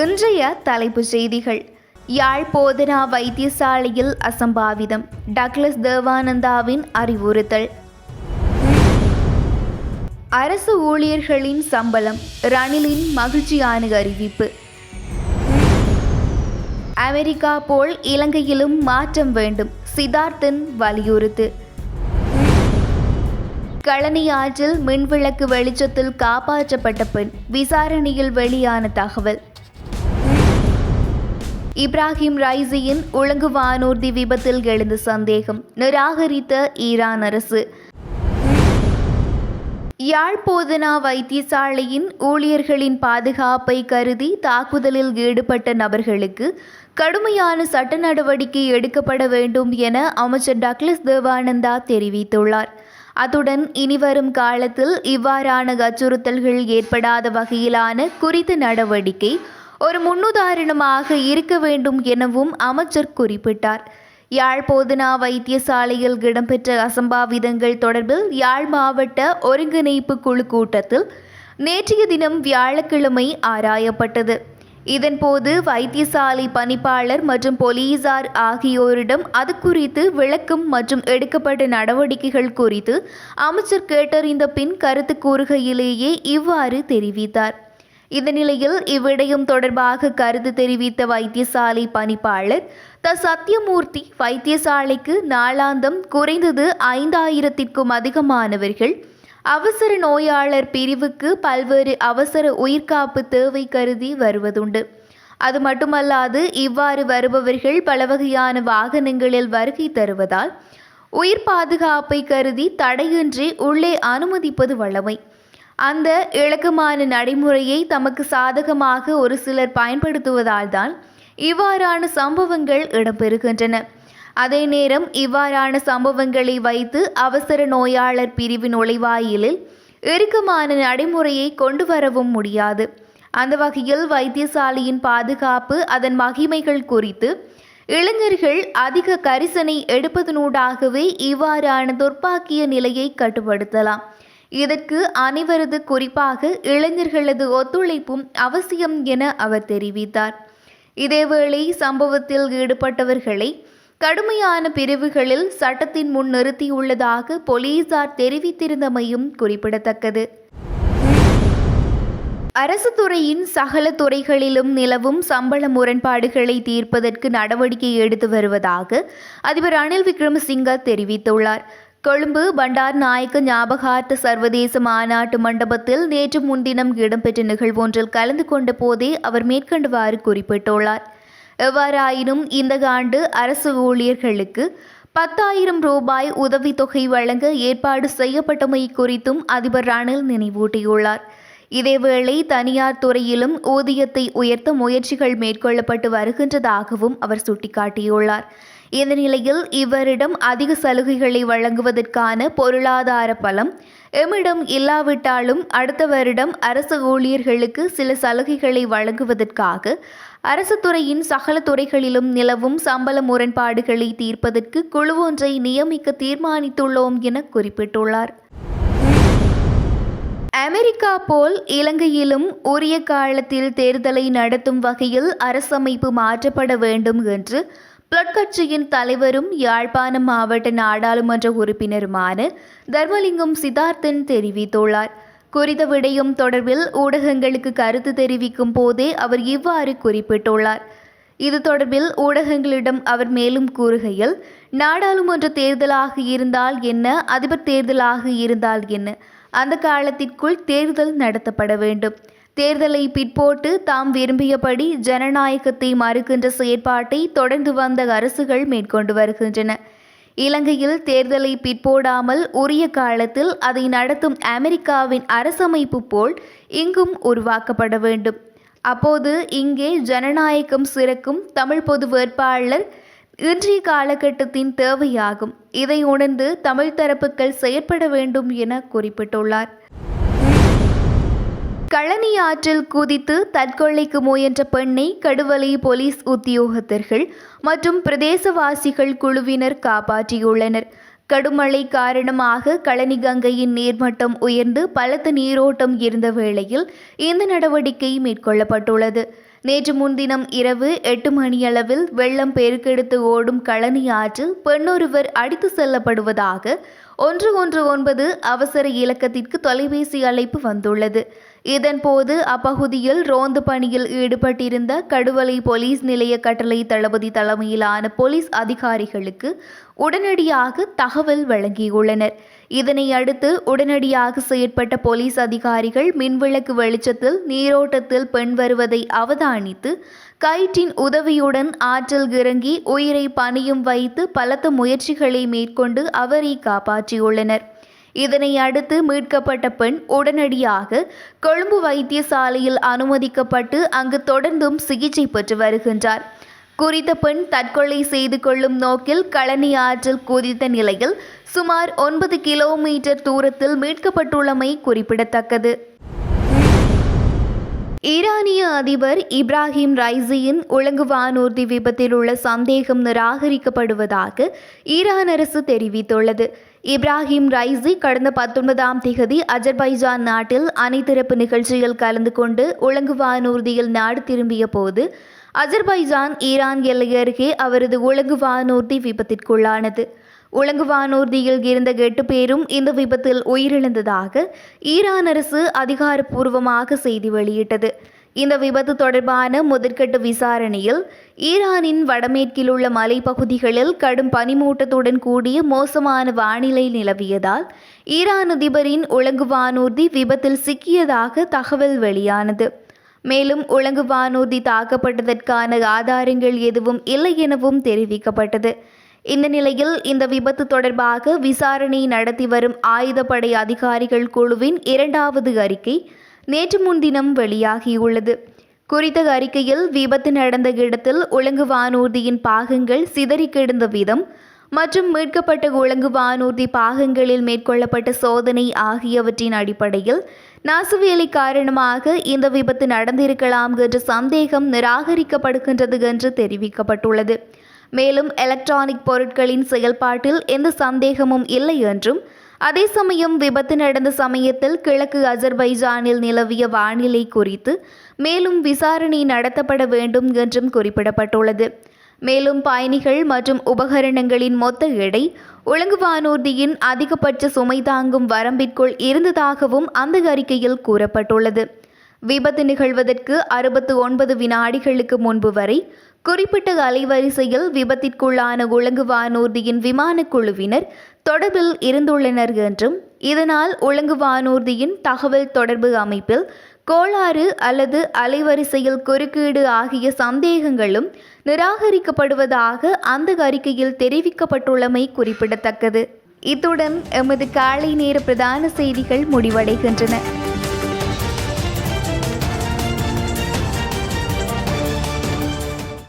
இன்றைய தலைப்புச் செய்திகள். யாழ் போதனா வைத்தியசாலையில் அசம்பாவிதம். டக்ளஸ் தேவானந்தாவின் அறிவுறுத்தல். அரசு ஊழியர்களின் சம்பளம். ரணிலின் மகிழ்ச்சியான அறிவிப்பு. அமெரிக்கா போல் இலங்கையிலும் மாற்றம் வேண்டும். சித்தார்த்தன் வலியுறுத்து. கழனி ஆற்றில் மின்விளக்கு வெளிச்சத்தில் காப்பாற்றப்பட்ட பெண். விசாரணையில் வெளியான தகவல். இப்ராஹிம் ரைசியின் உலங்கு வானூர்தி விபத்தில் எழுந்த சந்தேகம் நிராகரித்த ஈரான் அரசு. யாழ்போதனா வைத்தியசாலையின் ஊழியர்களின் பாதுகாப்பை கருதி தாக்குதலில் ஈடுபட்ட நபர்களுக்கு கடுமையான சட்ட நடவடிக்கை எடுக்கப்பட வேண்டும் என அமைச்சர் டக்ளஸ் தேவானந்தா தெரிவித்துள்ளார். அத்துடன் இனிவரும் காலத்தில் இவ்வாறான அச்சுறுத்தல்கள் ஏற்படாத வகையிலான குறித்த நடவடிக்கை ஒரு முன்னுதாரணமாக இருக்க வேண்டும் எனவும் அமைச்சர் குறிப்பிட்டார். யாழ் போதனா வைத்தியசாலையில் இடம்பெற்ற அசம்பாவிதங்கள் தொடர்பில் யாழ் மாவட்ட ஒருங்கிணைப்பு குழு கூட்டத்தில் நேற்றைய தினம் வியாழக்கிழமை ஆராயப்பட்டது. இதன்போது வைத்தியசாலை பணிப்பாளர் மற்றும் போலீசார் ஆகியோரிடம் அது குறித்து விளக்கம் மற்றும் எடுக்கப்பட்ட நடவடிக்கைகள் குறித்து அமைச்சர் கேட்டறிந்த பின் கருத்து கூறுகையிலேயே இவ்வாறு தெரிவித்தார். இந்த நிலையில் இவ்விடயம் தொடர்பாக கருத்து தெரிவித்த வைத்தியசாலை பணிப்பாளர் த சத்யமூர்த்தி வைத்தியசாலைக்கு நாளாந்தம் குறைந்தது ஐந்தாயிரத்திற்கும் அதிகமானவர்கள் அவசர நோயாளர் பிரிவுக்கு பல்வேறு அவசர உயிர்காப்பு தேவை கருதி வருவதுண்டு. அது மட்டுமல்லாது இவ்வாறு வருபவர்கள் பல வகையான வாகனங்களில் வருகை தருவதால் உயிர் பாதுகாப்பை கருதி தடையின்றி உள்ளே அனுமதிப்பது வழமை. அந்த இலக்கமான நடைமுறையை தமக்கு சாதகமாக ஒரு சிலர் பயன்படுத்துவதால் தான் இவ்வாறான சம்பவங்கள் இடம்பெறுகின்றன. அதே நேரம் இவ்வாறான சம்பவங்களை வைத்து அவசர நோயாளர் பிரிவு நுழைவாயிலில் இறுக்கமான நடைமுறையை கொண்டு வரவும் முடியாது. அந்த வகையில் வைத்தியசாலையின் பாதுகாப்பு அதன் மகிமைகள் குறித்து இளைஞர்கள் அதிக கரிசனை எடுப்பதனூடாகவே இவ்வாறான துர்ப்பாக்கிய நிலையை கட்டுப்படுத்தலாம். இதற்கு அனைவரது குறிப்பாக இளைஞர்களது ஒத்துழைப்பும் அவசியம் என அவர் தெரிவித்தார். இதேவேளை சம்பவத்தில் ஈடுபட்டவர்களை கடுமையான பிரிவுகளில் சட்டத்தின் முன் நிறுத்தியுள்ளதாக போலீசார் தெரிவித்திருந்தமையும் குறிப்பிடத்தக்கது. அரசு துறையின் சகல துறைகளிலும் நிலவும் சம்பள முரண்பாடுகளை தீர்ப்பதற்கு நடவடிக்கை எடுத்து வருவதாக அதிபர் ரணில் விக்ரமசிங்க தெரிவித்துள்ளார். கொழும்பு பண்டார் நாயக்க ஞாபகார்த்த சர்வதேச மாநாட்டு மண்டபத்தில் நேற்று முன்தினம் இடம்பெற்ற நிகழ்வொன்றில் கலந்து கொண்ட போதே அவர் மேற்கண்டவாறு குறிப்பிட்டுள்ளார் எவ்வாறாயினும் இந்த ஆண்டு அரசு ஊழியர்களுக்கு பத்தாயிரம் ரூபாய் உதவித்தொகை வழங்க ஏற்பாடு செய்யப்பட்டமை குறித்தும் அதிபர் ரணில் நினைவூட்டியுள்ளார் இதேவேளை தனியார் துறையிலும் ஊதியத்தை உயர்த்த முயற்சிகள் மேற்கொள்ளப்பட்டு வருகின்றதாகவும் அவர் சுட்டிக்காட்டியுள்ளார். இந்த நிலையில் இவரிடம் அதிக சலுகைகளை வழங்குவதற்கான பொருளாதார பலம் எம்மிடம் இல்லாவிட்டாலும் அடுத்த வருடம் அரசு ஊழியர்களுக்கு சில சலுகைகளை வழங்குவதற்காக அரசு துறையின் சகல துறைகளிலும் நிலவும் சம்பள முரண்பாடுகளை தீர்ப்பதற்கு குழு ஒன்றை நியமிக்க தீர்மானித்துள்ளோம் என குறிப்பிட்டுள்ளார். அமெரிக்கா போல் இலங்கையிலும் உரிய காலத்தில் தேர்தலை நடத்தும் வகையில் அரசமைப்பு மாற்றப்பட வேண்டும் என்று பிளட் கட்சியின் தலைவரும் யாழ்ப்பாணம் மாவட்ட நாடாளுமன்ற உறுப்பினருமான தர்மலிங்கம் சித்தார்த்தன் தெரிவித்துள்ளார். குறித்த விடயம் தொடர்பில் ஊடகங்களுக்கு கருத்து தெரிவிக்கும் போதே அவர் இவ்வாறு குறிப்பிட்டுள்ளார். இது தொடர்பில் ஊடகங்களிடம் அவர் மேலும் கூறுகையில் நாடாளுமன்ற தேர்தலாக இருந்தால் என்ன? அதிபர் தேர்தலாக இருந்தால் என்ன? அந்த காலத்திற்குள் தேர்தல் நடத்தப்பட வேண்டும். தேர்தலை பிற்போட்டு தாம் விரும்பியபடி ஜனநாயகத்தை மறுக்கின்ற செயற்பாட்டை தொடர்ந்து வந்த அரசுகள் மேற்கொண்டு வருகின்றன. இலங்கையில் தேர்தலை பிற்போடாமல் உரிய காலத்தில் அதை நடத்தும் அமெரிக்காவின் அரசமைப்பு போல் இங்கும் உருவாக்கப்பட வேண்டும். அப்போது இங்கே ஜனநாயகம் சிறக்கும் தமிழ் பொது வேட்பாளர் இன்றைய காலகட்டத்தின் தேவையாகும். இதை உணர்ந்து தமிழ் தரப்புகள் செயற்பட வேண்டும் என குறிப்பிட்டுள்ளார். களனி ஆற்றில் குதித்து தற்கொலைக்கு முயன்ற பெண்ணை கடுவலை போலீஸ் உத்தியோகத்தர்கள் மற்றும் பிரதேசவாசிகள் குழுவினர் காப்பாற்றியுள்ளனர். கடுமழை காரணமாக களனி கங்கையின் நீர்மட்டம் உயர்ந்து பலத்த நீரோட்டம் இருந்த வேளையில் இந்த நடவடிக்கை மேற்கொள்ளப்பட்டுள்ளது. நேற்று முன்தினம் இரவு எட்டு மணியளவில் வெள்ளம் பெருக்கெடுத்து ஓடும் கழனி ஆற்றில் பெண்ணொருவர் அடித்து செல்லப்படுவதாக ஒன்று ஒன்று ஒன்பது அவசர இலக்கத்திற்கு தொலைபேசி அழைப்பு வந்துள்ளது. இதன்போது அப்பகுதியில் ரோந்து பணியில் ஈடுபட்டிருந்த கடுவலை போலீஸ் நிலைய கட்டளை தளபதி தலைமையிலான போலீஸ் அதிகாரிகளுக்கு உடனடியாக தகவல் வழங்கியுள்ளனர். இதனை அடுத்து உடனடியாக செயற்பட்ட போலீஸ் அதிகாரிகள் மின்விளக்கு வெளிச்சத்தில் நீரோட்டத்தில் பெண் வருவதை அவதானித்து கயிற்றின் உதவியுடன் ஆற்றில் இறங்கி உயிரை பணியும் வைத்து பலத்த முயற்சிகளை மேற்கொண்டு அவரை காப்பாற்றியுள்ளனர். இதனை அடுத்து மீட்கப்பட்ட பெண் உடனடியாக கொழும்பு வைத்தியசாலையில் அனுமதிக்கப்பட்டு அங்கு தொடர்ந்தும் சிகிச்சை பெற்று வருகின்றார். குறித்த பெண் தற்கொலை செய்து கொள்ளும் நோக்கில் கழனி ஆற்றில் குதித்த நிலையில் சுமார் ஒன்பது கிலோமீட்டர் தூரத்தில் மீட்கப்பட்டுள்ளமை குறிப்பிடத்தக்கது. ஈரானிய அதிபர் இப்ராஹிம் ரைசியின் உலங்கு வானூர்தி விபத்தில் உள்ள சந்தேகம் நிராகரிக்கப்படுவதாக ஈரான் அரசு தெரிவித்துள்ளது. இப்ராஹிம் ரைசி கடந்த பத்தொன்பதாம் திகதி அஜர்பைஜான் நாட்டில் அனைத்திறப்பு நிகழ்ச்சியில் கலந்து கொண்டு உலங்கு வானூர்தியில் நாடு திரும்பிய போது அஜர்பைஜான் ஈரான் எல்லை அருகே அவரது உலகு வானூர்தி விபத்திற்குள்ளானது. உலங்கு வானூர்தியில் இருந்த எட்டு பேரும் இந்த விபத்தில் உயிரிழந்ததாக ஈரான் அரசு அதிகாரப்பூர்வமாக செய்தி வெளியிட்டது. இந்த விபத்து தொடர்பான முதற்கட்ட விசாரணையில் ஈரானின் வடமேற்கில் உள்ள மலைப்பகுதிகளில் கடும் பனிமூட்டத்துடன் கூடிய மோசமான வானிலை நிலவியதால் ஈரான் அதிபரின் உலங்கு வானூர்தி விபத்தில் சிக்கியதாக தகவல் வெளியானது. மேலும் உலங்கு வானூர்தி தாக்கப்பட்டதற்கான ஆதாரங்கள் எதுவும் இல்லை எனவும் தெரிவிக்கப்பட்டது. இந்த நிலையில் இந்த விபத்து தொடர்பாக விசாரணை நடத்தி வரும் ஆயுதப்படை அதிகாரிகள் குழுவின் இரண்டாவது அறிக்கை நேற்று முன்தினம் வெளியாகியுள்ளது. குறித்த அறிக்கையில் விபத்து நடந்த இடத்தில் உலங்கு வானூர்தியின் பாகங்கள் சிதறி கிடந்த விதம் மற்றும் மீட்கப்பட்ட உலங்கு வானூர்தி பாகங்களில் மேற்கொள்ளப்பட்ட சோதனை ஆகியவற்றின் அடிப்படையில் நாசுவேலை காரணமாக இந்த விபத்து நடந்திருக்கலாம் என்ற சந்தேகம் நிராகரிக்கப்படுகின்றது என்று தெரிவிக்கப்பட்டுள்ளது. மேலும் எலக்ட்ரானிக் பொருட்களின் செயல்பாட்டில் எந்த சந்தேகமும் இல்லை என்றும் அதே சமயம் விபத்து நடந்த சமயத்தில் கிழக்கு அஜர்பைஜானில் நிலவிய வானிலை குறித்து மேலும் விசாரணை நடத்தப்பட வேண்டும் என்றும் குறிப்பிடப்பட்டுள்ளது. மேலும் பயணிகள் மற்றும் உபகரணங்களின் மொத்த எடை ஒழுங்கு வானூர்தியின் அதிகபட்ச சுமை தாங்கும் வரம்பிற்குள் இருந்ததாகவும் அந்த அறிக்கையில் கூறப்பட்டுள்ளது. விபத்து நிகழ்வதற்கு அறுபத்து ஒன்பது வினாடிகளுக்கு முன்பு வரை குறிப்பிட்ட அலைவரிசையில் விபத்திற்குள்ளான ஒழுங்கு வானூர்தியின் விமான குழுவினர் தொடர்பில் இருந்துள்ளனர் என்றும் இதனால் ஒழுங்கு வானூர்தியின் தகவல் தொடர்பு அமைப்பில் கோளாறு அல்லது அலைவரிசையில் குறுக்கீடு ஆகிய சந்தேகங்களும் நிராகரிக்கப்படுவதாக அந்த அறிக்கையில் தெரிவிக்கப்பட்டுள்ளமை குறிப்பிடத்தக்கது. இத்துடன் எமது காலை நேர பிரதான செய்திகள் முடிவடைகின்றன.